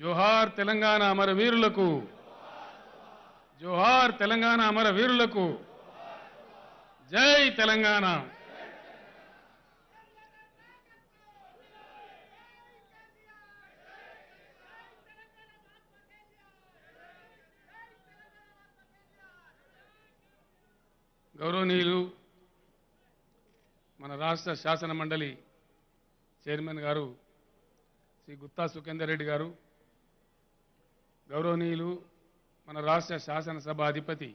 జోహార్ తెలంగాణ అమర వీరులకు జోహార్ తెలంగాణ అమర వీరులకు జై తెలంగాణ. గౌరవనీయులు మన రాష్ట్ర శాసన మండలి చైర్మన్ గారు శ్రీ గుత్తా సుఖేందర్ రెడ్డి గారు గౌరవనీయులు మన రాష్ట్ర శాసనసభ అధిపతి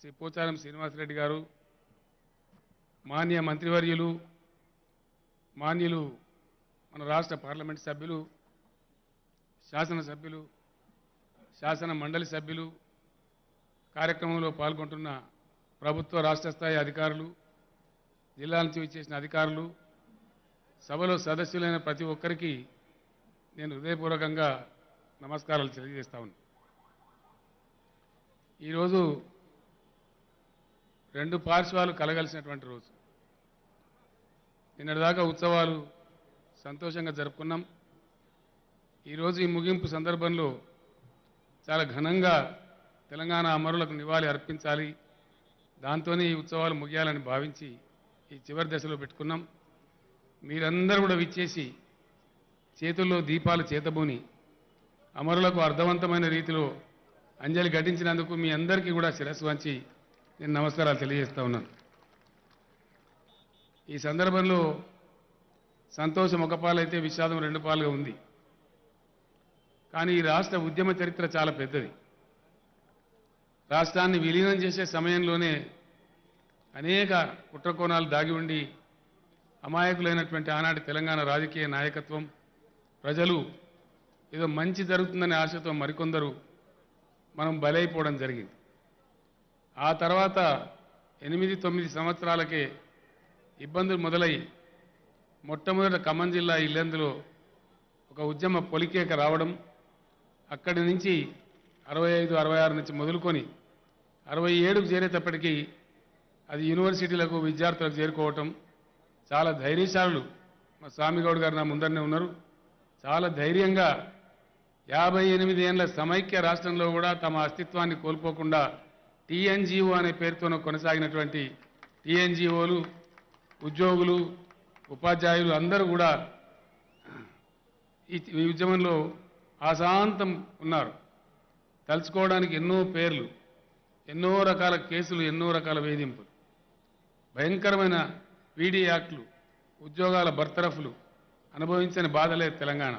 శ్రీ పోచారం శ్రీనివాసరెడ్డి గారు మాన్య మంత్రివర్యులు మాన్యులు మన రాష్ట్ర పార్లమెంట్ సభ్యులు శాసనసభ్యులు శాసన మండలి సభ్యులు కార్యక్రమంలో పాల్గొంటున్న ప్రభుత్వ రాష్ట్ర స్థాయి అధికారులు జిల్లా నుంచి విచ్చేసిన అధికారులు సభలో సదస్సులైన ప్రతి ఒక్కరికి నేను హృదయపూర్వకంగా నమస్కారాలు తెలియజేస్తా ఉన్నా. ఈరోజు రెండు పార్శ్వాలు కలగలిసినటువంటి రోజు. నిన్నటిదాకా ఉత్సవాలు సంతోషంగా జరుపుకున్నాం. ఈరోజు ఈ ముగింపు సందర్భంలో చాలా ఘనంగా తెలంగాణ అమరులకు నివాళి అర్పించాలి. దాంతోనే ఈ ఉత్సవాలు ముగియాలని భావించి ఈ చివరి దశలో పెట్టుకున్నాం. మీరందరూ కూడా విచ్చేసి చేతుల్లో దీపాలు చేతబూని అమరులకు అర్థవంతమైన రీతిలో అంజలి ఘటించినందుకు మీ అందరికీ కూడా శిరస్సు వంచి నేను నమస్కారాలు తెలియజేస్తా ఉన్నాను. ఈ సందర్భంలో సంతోషం ఒక పాలైతే విషాదం రెండు పాలుగా ఉంది. కానీ ఈ రాష్ట్ర ఉద్యమ చరిత్ర చాలా పెద్దది. రాష్ట్రాన్ని విలీనం చేసే సమయంలోనే అనేక కుట్రకోణాలు దాగి ఉండి అమాయకులైనటువంటి ఆనాటి తెలంగాణ రాజకీయ నాయకత్వం ప్రజలు ఏదో మంచి జరుగుతుందనే ఆశతో మరికొందరు మనం బలైపోవడం జరిగింది. ఆ తర్వాత ఎనిమిది తొమ్మిది సంవత్సరాలకే ఇబ్బందులు మొదలై మొట్టమొదట ఖమ్మం జిల్లా ఇల్లెందులో ఒక ఉద్యమ పొలికేక రావడం అక్కడి నుంచి అరవై ఐదు అరవై ఆరు నుంచి మొదలుకొని అరవై ఏడుకు చేరేటప్పటికీ అది యూనివర్సిటీలకు విద్యార్థులకు చేరుకోవటం చాలా ధైర్యశాలులు. మా స్వామిగౌడ్ గారు నా ముందరనే ఉన్నారు. చాలా ధైర్యంగా యాభై ఎనిమిది ఏళ్ళ సమైక్య రాష్ట్రంలో కూడా తమ అస్తిత్వాన్ని కోల్పోకుండా టీఎన్జిఓ అనే పేరుతోనూ కొనసాగినటువంటి టీఎన్జిఓలు ఉద్యోగులు ఉపాధ్యాయులు అందరూ కూడా ఈ ఉద్యమంలో అశాంతం ఉన్నారు. తలుచుకోవడానికి ఎన్నో పేర్లు ఎన్నో రకాల కేసులు ఎన్నో రకాల వేధింపులు భయంకరమైన పీడీ యాక్ట్లు ఉద్యోగాల బర్తరఫ్లు అనుభవించని బాధలే తెలంగాణ.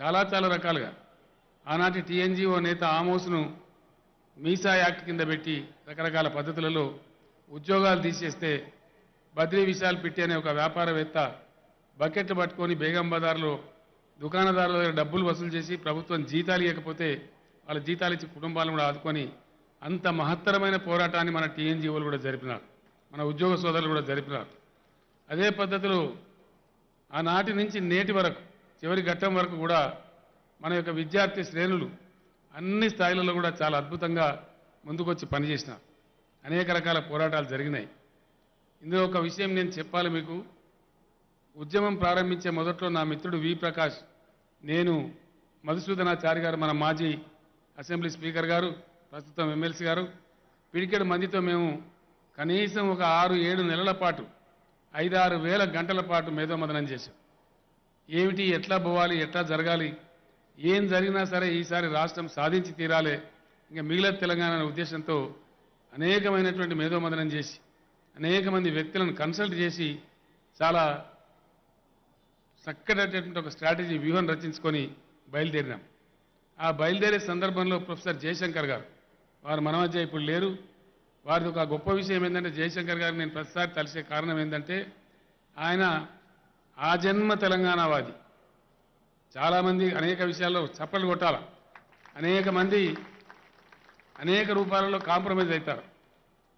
చాలా చాలా రకాలుగా. ఆనాటి టీఎన్జిఓ నేత ఆమోస్ను మీసా యాక్ట్ కింద పెట్టి రకరకాల పద్ధతులలో ఉద్యోగాలు తీసేస్తే బద్రీ విశాల్ పిట్టి అనే ఒక వ్యాపారవేత్త బకెట్లు పట్టుకొని బేగం బజార్లో దుకాణదారుల దగ్గర డబ్బులు వసూలు చేసి ప్రభుత్వం జీతాలు ఇవ్వకపోతే వాళ్ళ జీతాలు ఇచ్చి కుటుంబాలను కూడా ఆదుకొని అంత మహత్తరమైన పోరాటాన్ని మన టీఎన్జీఓలు కూడా జరిపినారు. మన ఉద్యోగ సోదరులు కూడా జరిపినారు. అదే పద్ధతిలో ఆనాటి నుంచి నేటి వరకు చివరి ఘట్టం వరకు కూడా మన యొక్క విద్యార్థి శ్రేణులు అన్ని స్థాయిలలో కూడా చాలా అద్భుతంగా ముందుకొచ్చి పనిచేసిన అనేక రకాల పోరాటాలు జరిగినాయి. ఇందులో ఒక విషయం నేను చెప్పాలి మీకు. ఉద్యమం ప్రారంభించే మొదట్లో నా మిత్రుడు వి ప్రకాష్ నేను మధుసూదనాచారి గారు మన మాజీ అసెంబ్లీ స్పీకర్ గారు ప్రస్తుతం ఎమ్మెల్సీ గారు పిడికెడు మందితో మేము కనీసం ఒక ఆరు ఏడు నెలల పాటు ఐదారు వేల గంటల పాటు మేధోమదనం చేశాం. ఏమిటి ఎట్లా పోవాలి ఎట్లా జరగాలి ఏం జరిగినా సరే ఈసారి రాష్ట్రం సాధించి తీరాలే. ఇంకా మిగిలిన తెలంగాణ అనే ఉద్దేశంతో అనేకమైనటువంటి మేధోమదనం చేసి అనేక మంది వ్యక్తులను కన్సల్ట్ చేసి చాలా చక్కటటువంటి ఒక స్ట్రాటజీ వ్యూహం రచించుకొని బయలుదేరినాం. ఆ బయలుదేరే సందర్భంలో ప్రొఫెసర్ జయశంకర్ గారు వారు మన మధ్య ఇప్పుడు లేరు. వారిది ఒక గొప్ప విషయం ఏంటంటే జయశంకర్ గారు నేను ప్రతిసారి తలిసే కారణం ఏంటంటే ఆయన ఆ జన్మ తెలంగాణవాది. చాలామంది అనేక విషయాల్లో చప్పలు కొట్టాల. అనేక మంది అనేక రూపాలలో కాంప్రమైజ్ అవుతారు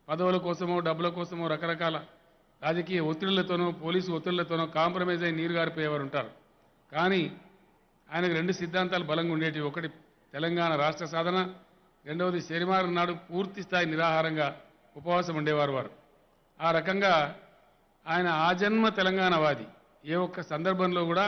పదవుల కోసమో డబ్బుల కోసమో రకరకాల రాజకీయ ఒత్తిళ్ళతోనో పోలీసు ఒత్తిళ్ళతోనో కాంప్రమైజ్ అయి నీరు గారిపోయేవారు ఉంటారు. కానీ ఆయనకు రెండు సిద్ధాంతాలు బలంగా ఉండేటివి. ఒకటి తెలంగాణ రాష్ట్ర సాధన రెండవది శనివారం నాడు పూర్తి స్థాయి నిరాహారంగా ఉపవాసం ఉండేవారు వారు. ఆ రకంగా ఆయన ఆజన్మ తెలంగాణవాది. ఏ ఒక్క సందర్భంలో కూడా